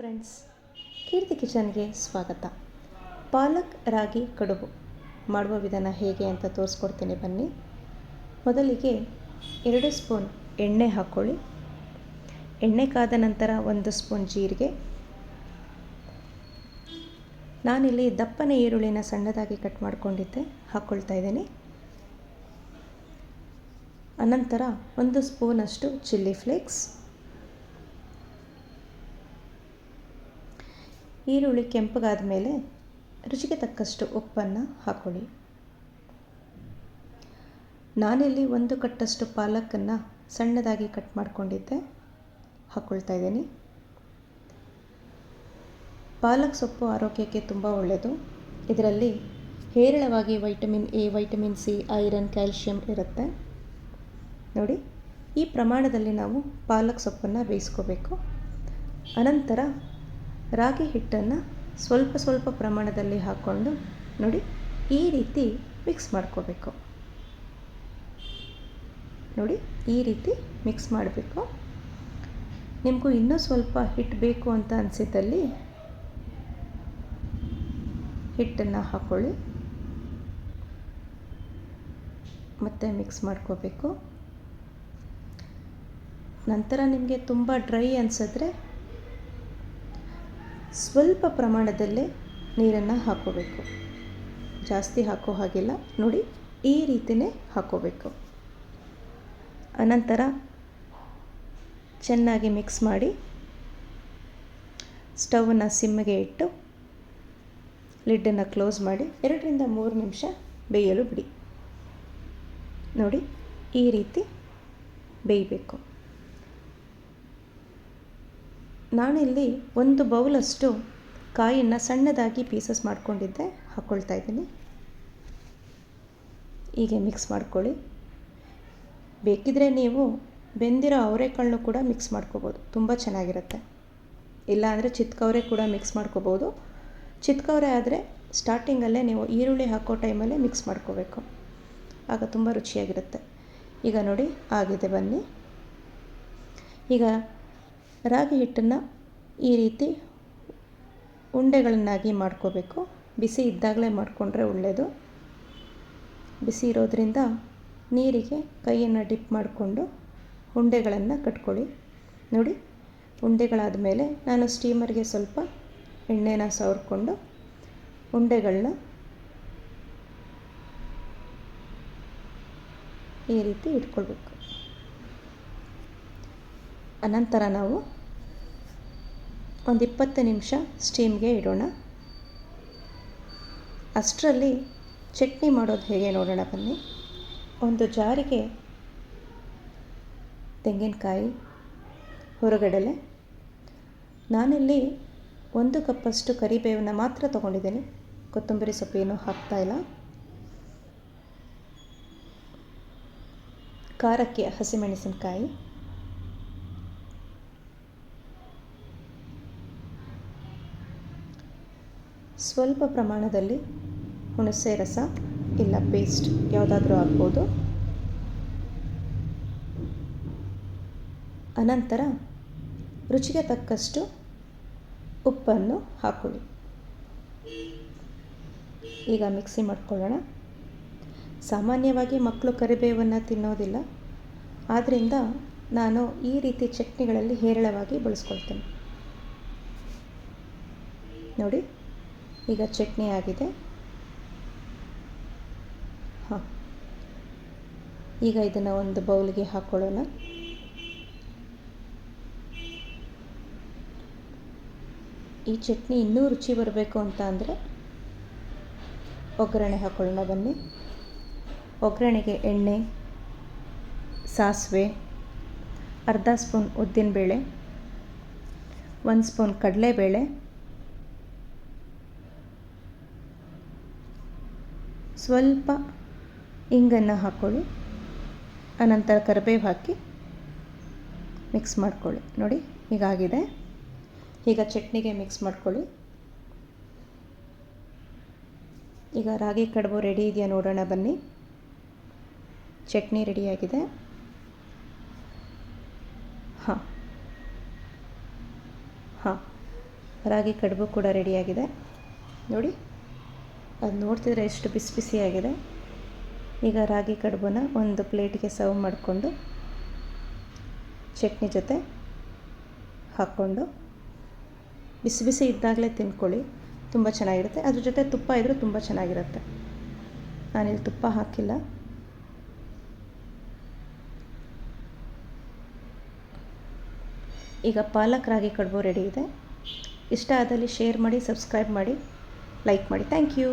Friends, ಕೀರ್ತಿ ಕಿಚನ್ಗೆ ಸ್ವಾಗತ. ಪಾಲಕ್ ರಾಗಿ ಕಡುಬು. ಮಾಡುವ ವಿಧಾನ ಹೇಗೆ ಅಂತ ತೋರಿಸ್ಕೊಡ್ತೀನಿ ಬನ್ನಿ. ಮೊದಲಿಗೆ ಎರಡು ಸ್ಪೂನ್ ಎಣ್ಣೆ ಹಾಕ್ಕೊಳ್ಳಿ ಎಣ್ಣೆ ಕಾದ ನಂತರ ಒಂದು ಸ್ಪೂನ್ ಜೀರಿಗೆ. ನಾನಿಲ್ಲಿ ದಪ್ಪನೆ ಈರುಳ್ಳಿನ ಸಣ್ಣದಾಗಿ ಕಟ್ ಮಾಡಿಕೊಂಡಿದ್ದೆ ಹಾಕ್ಕೊಳ್ತಾ ಇದ್ದೀನಿ. ಅನಂತರ ಒಂದು ಸ್ಪೂನಷ್ಟು ಚಿಲ್ಲಿ ಫ್ಲೇಕ್ಸ್. ಈರುಳ್ಳಿ ಕೆಂಪಗಾದ ಮೇಲೆ ರುಚಿಗೆ ತಕ್ಕಷ್ಟು ಉಪ್ಪನ್ನು ಹಾಕ್ಕೊಳ್ಳಿ ನಾನಿಲ್ಲಿ ಒಂದು ಕಟ್ಟಷ್ಟು ಪಾಲಕನ್ನು ಸಣ್ಣದಾಗಿ ಕಟ್ ಮಾಡಿಕೊಂಡಿದ್ದೆ. ಹಾಕ್ಕೊಳ್ತಾ ಇದ್ದೀನಿ. ಪಾಲಕ್ ಸೊಪ್ಪು ಆರೋಗ್ಯಕ್ಕೆ ತುಂಬ ಒಳ್ಳೆಯದು ಇದರಲ್ಲಿ ಹೇರಳವಾಗಿ vitamin A, vitamin C, iron, calcium ಇರುತ್ತೆ. ನೋಡಿ, ಈ ಪ್ರಮಾಣದಲ್ಲಿ ನಾವು ಪಾಲಕ್ ಸೊಪ್ಪನ್ನು ಬೇಯಿಸ್ಕೋಬೇಕು. ಅನಂತರ ರಾಗಿ ಹಿಟ್ಟನ್ನು ಸ್ವಲ್ಪ ಸ್ವಲ್ಪ ಪ್ರಮಾಣದಲ್ಲಿ ಹಾಕ್ಕೊಂಡು ನೋಡಿ ಈ ರೀತಿ ಮಿಕ್ಸ್ ಮಾಡ್ಕೋಬೇಕು. ನೋಡಿ ಈ ರೀತಿ ಮಿಕ್ಸ್ ಮಾಡಬೇಕು. ನಿಮಗೂ ಇನ್ನೂ ಸ್ವಲ್ಪ ಹಿಟ್ಟು ಬೇಕು ಅಂತ ಅನಿಸಿದ್ದಲ್ಲಿ ಹಿಟ್ಟನ್ನು ಹಾಕ್ಕೊಳ್ಳಿ ಮತ್ತೆ ಮಿಕ್ಸ್ ಮಾಡ್ಕೋಬೇಕು. ನಂತರ ನಿಮಗೆ ತುಂಬ ಡ್ರೈ ಅನಿಸಿದ್ರೆ ಸ್ವಲ್ಪ ಪ್ರಮಾಣದಲ್ಲೇ ನೀರನ್ನು ಹಾಕೋಬೇಕು. ಜಾಸ್ತಿ ಹಾಕೋ ಹಾಗಿಲ್ಲ. ನೋಡಿ, ಈ ರೀತಿಯೇ ಹಾಕೋಬೇಕು. ಅನಂತರ ಚೆನ್ನಾಗಿ ಮಿಕ್ಸ್ ಮಾಡಿ ಸ್ಟವನ್ನು ಸಿಮ್ಮಿಗೆ ಇಟ್ಟು ಲಿಡ್ಡನ್ನು ಕ್ಲೋಸ್ ಮಾಡಿ ಎರಡರಿಂದ ಮೂರು ನಿಮಿಷ ಬೇಯಲು ಬಿಡಿ. ನೋಡಿ, ಈ ರೀತಿ ಬೇಯಬೇಕು. ನಾನಿಲ್ಲಿ ಒಂದು ಬೌಲಷ್ಟು ಕಾಯಿಯನ್ನು ಸಣ್ಣದಾಗಿ ಪೀಸಸ್ ಮಾಡ್ಕೊಂಡಿದ್ದೆ ಹಾಕ್ಕೊಳ್ತಾ ಇದ್ದೀನಿ. ಹೀಗೆ ಮಿಕ್ಸ್ ಮಾಡ್ಕೊಳ್ಳಿ. ಬೇಕಿದ್ರೆ ನೀವು ಬೆಂದಿರೋ ಅವರೆಕಾಳನ್ನು ಕೂಡ ಮಿಕ್ಸ್ ಮಾಡ್ಕೋಬೋದು. ತುಂಬ ಚೆನ್ನಾಗಿರುತ್ತೆ. ಇಲ್ಲಾಂದರೆ ಚಿತ್ಕವರೆ ಕೂಡ ಮಿಕ್ಸ್ ಮಾಡ್ಕೋಬೋದು. ಚಿತ್ಕವರೆ ಆದರೆ ಸ್ಟಾರ್ಟಿಂಗಲ್ಲೇ ನೀವು ಈರುಳ್ಳಿ ಹಾಕೋ ಟೈಮಲ್ಲೇ ಮಿಕ್ಸ್ ಮಾಡ್ಕೋಬೇಕು. ಆಗ ತುಂಬ ರುಚಿಯಾಗಿರುತ್ತೆ. ಈಗ ನೋಡಿ, ಆಗಿದೆ ಬನ್ನಿ. ಈಗ ರಾಗಿ ಹಿಟ್ಟನ್ನು ಈ ರೀತಿ ಉಂಡೆಗಳನ್ನಾಗಿ ಮಾಡ್ಕೋಬೇಕು. ಬಿಸಿ ಇದ್ದಾಗಲೇ ಮಾಡಿಕೊಂಡ್ರೆ ಒಳ್ಳೆಯದು ಬಿಸಿ ಇರೋದರಿಂದ ನೀರಿಗೆ ಕೈಯನ್ನು ಡಿಪ್ ಮಾಡಿಕೊಂಡು ಉಂಡೆಗಳನ್ನು ಕಟ್ಕೊಳ್ಳಿ. ನೋಡಿ, ಉಂಡೆಗಳಾದ ಮೇಲೆ ನಾನು ಸ್ಟೀಮರ್ಗೆ ಸ್ವಲ್ಪ ಎಣ್ಣೆನ ಸವರ್ಕೊಂಡು ಉಂಡೆಗಳನ್ನ ಈ ರೀತಿ ಇಟ್ಕೊಳ್ಬೇಕು. ಅನಂತರ ನಾವು ಒಂದು ಇಪ್ಪತ್ತು ನಿಮಿಷ ಸ್ಟೀಮ್ಗೆ ಇಡೋಣ. ಅಷ್ಟರಲ್ಲಿ ಚಟ್ನಿ ಮಾಡೋದು ಹೇಗೆ ನೋಡೋಣ ಬನ್ನಿ. ಒಂದು ಜಾರಿಗೆ ತೆಂಗಿನಕಾಯಿ ಹೊರಗಡಲೆ. ನಾನಿಲ್ಲಿ ಒಂದು ಕಪ್ಪಷ್ಟು ಕರಿಬೇವನ್ನು ಮಾತ್ರ ತೊಗೊಂಡಿದ್ದೀನಿ. ಕೊತ್ತಂಬರಿ ಸೊಪ್ಪೇನು ಹಾಕ್ತಾಯಿಲ್ಲ ಖಾರಕ್ಕೆ ಹಸಿಮೆಣಸಿನಕಾಯಿ. ಸ್ವಲ್ಪ ಪ್ರಮಾಣದಲ್ಲಿ ಹುಣಸೆ ರಸ ಇಲ್ಲ ಪೇಸ್ಟ್ ಯಾವುದಾದ್ರೂ ಆಗ್ಬೋದು. ಅನಂತರ ರುಚಿಗೆ ತಕ್ಕಷ್ಟು ಉಪ್ಪನ್ನು ಹಾಕೊಳ್ಳಿ. ಈಗ ಮಿಕ್ಸಿ ಮಾಡ್ಕೊಳ್ಳೋಣ. ಸಾಮಾನ್ಯವಾಗಿ ಮಕ್ಕಳು ಕರಿಬೇವನ್ನು ತಿನ್ನೋದಿಲ್ಲ. ಆದ್ದರಿಂದ ನಾನು ಈ ರೀತಿ ಚಟ್ನಿಗಳಲ್ಲಿ ಹೇರಳವಾಗಿ ಬಳಸ್ಕೊಳ್ತೇನೆ. ನೋಡಿ. ಈಗ ಚಟ್ನಿ ಆಗಿದೆ. ಹಾಂ. ಈಗ ಇದನ್ನು ಒಂದು ಬೌಲ್ಗೆ ಹಾಕ್ಕೊಳ್ಳೋಣ ಈ ಚಟ್ನಿ ಇನ್ನೂ ರುಚಿ ಬರಬೇಕು ಅಂತ ಅಂದರೆ ಒಗ್ಗರಣೆ ಹಾಕ್ಕೊಳ್ಳೋಣ ಬನ್ನಿ. ಒಗ್ಗರಣೆಗೆ ಎಣ್ಣೆ, ಸಾಸಿವೆ, ಅರ್ಧ ಸ್ಪೂನ್ ಉದ್ದಿನಬೇಳೆ, ಒಂದು ಸ್ಪೂನ್ ಕಡಲೆಬೇಳೆ ಸ್ವಲ್ಪ ಇಂಗನ್ನು ಹಾಕ್ಕೊಳ್ಳಿ ಆನಂತರ ಕರಿಬೇವು ಹಾಕಿ ಮಿಕ್ಸ್ ಮಾಡ್ಕೊಳ್ಳಿ. ನೋಡಿ, ಹೀಗಾಗಿದೆ. ಈಗ ಚಟ್ನಿಗೆ ಮಿಕ್ಸ್ ಮಾಡ್ಕೊಳ್ಳಿ. ಈಗ ರಾಗಿ ಕಡುಬು ರೆಡಿ ಇದೆಯಾ ನೋಡೋಣ ಬನ್ನಿ. ಚಟ್ನಿ ರೆಡಿಯಾಗಿದೆ ಹಾಂ. ಹಾಂ. ರಾಗಿ ಕಡುಬು ಕೂಡ ರೆಡಿಯಾಗಿದೆ ನೋಡಿ. ಅದು ನೋಡ್ತಿದ್ರೆ ಎಷ್ಟು ಬಿಸಿ ಬಿಸಿಯಾಗಿದೆ. ಈಗ ರಾಗಿ ಕಡುಬನ್ನ ಒಂದು ಪ್ಲೇಟಿಗೆ ಸರ್ವ್ ಮಾಡಿಕೊಂಡು ಚಟ್ನಿ ಜೊತೆ ಹಾಕ್ಕೊಂಡು ಬಿಸಿ ಬಿಸಿ ಇದ್ದಾಗಲೇ ತಿನ್ಕೊಳ್ಳಿ ತುಂಬ ಚೆನ್ನಾಗಿರುತ್ತೆ. ಅದ್ರ ಜೊತೆ ತುಪ್ಪ ಇದ್ದರೂ ತುಂಬ ಚೆನ್ನಾಗಿರುತ್ತೆ. ನಾನಿಲ್ಲಿ ತುಪ್ಪ ಹಾಕಿಲ್ಲ. ಈಗ ಪಾಲಕ್ ರಾಗಿ ಕಡುಬು ರೆಡಿ ಇದೆ. ಇಷ್ಟ ಆದಲ್ಲಿ ಶೇರ್ ಮಾಡಿ ಸಬ್ಸ್ಕ್ರೈಬ್ ಮಾಡಿ. ಲೈಕ್ ಮಾಡಿ ಥ್ಯಾಂಕ್ ಯು